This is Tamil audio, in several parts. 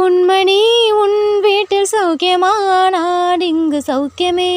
பொன்மணி உன் வீட்டில் சௌக்கியமானாடிங்கு சௌக்கியமே.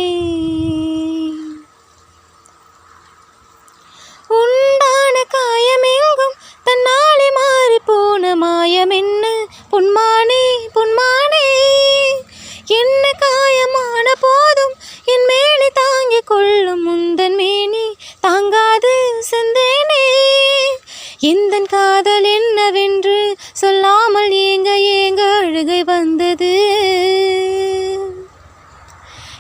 எந்தன் காதல் என்னவென்று சொல்லாமல் ஏங்க ஏங்க அழுகை வந்தது?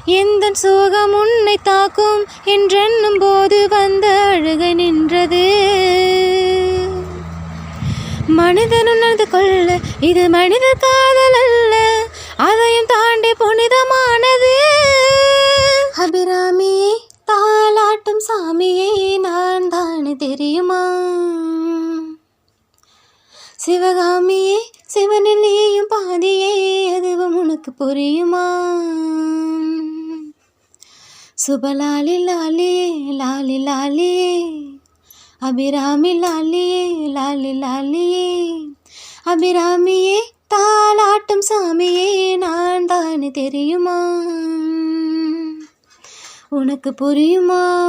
எந்தன் சோகம் உன்னை தாக்கும் என்றென்னும் போது வந்த அழுகை நின்றது. மனிதன் உணர்ந்து கொள்ள இது மனித காதல் அல்ல அதையும் தாண்டி புனிதமானது. அபிராமியே தாலாட்டும் சாமியே நான் தானே தெரியுமா? சிவகாமியே சிவனிலேயும் பாதியே அதுவும் உனக்கு புரியுமா? சுபலாலி லாலியே லாலி லாலியே. அபிராமி லாலியே லாலி லாலியே. அபிராமியே தாளாட்டும் சாமியே நான் தானே தெரியுமா? உனக்கு புரியுமா?